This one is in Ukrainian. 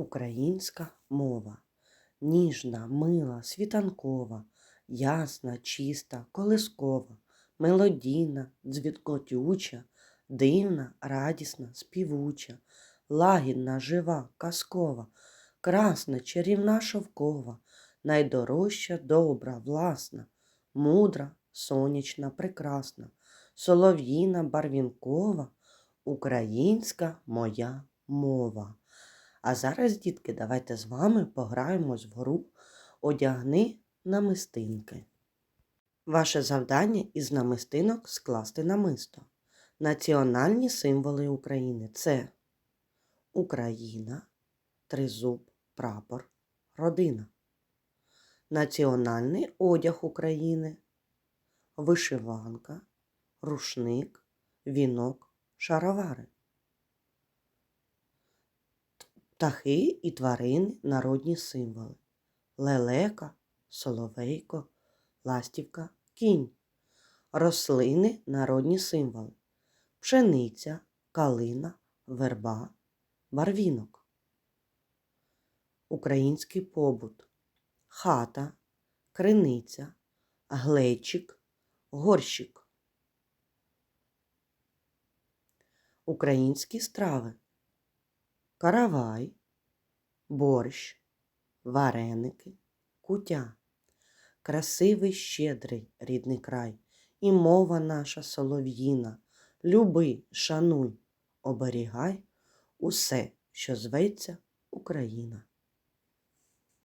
Українська мова. Ніжна, мила, світанкова, ясна, чиста, колискова, мелодійна, дзвіткотюча, дивна, радісна, співуча, лагідна, жива, казкова, красна, чарівна, шовкова, найдорожча, добра, власна, мудра, сонячна, прекрасна, солов'їна, барвінкова, українська моя мова. А зараз, дітки, давайте з вами пограємось в гру Одягни намистинки. Ваше завдання із намистинок скласти намисто. Національні символи України це Україна, тризуб, прапор, родина. Національний одяг України, вишиванка, рушник, вінок, шаровари. Птахи і тварини народні символи. Лелека, соловейко, ластівка, кінь. Рослини народні символи. Пшениця, калина, верба, барвінок. Український побут. Хата, криниця, глечик, горщик. Українські страви каравай, борщ, вареники, кутя. Красивий щедрий рідний край, і мова наша солов'їна. Люби, шануй, оберігай усе, що зветься Україна.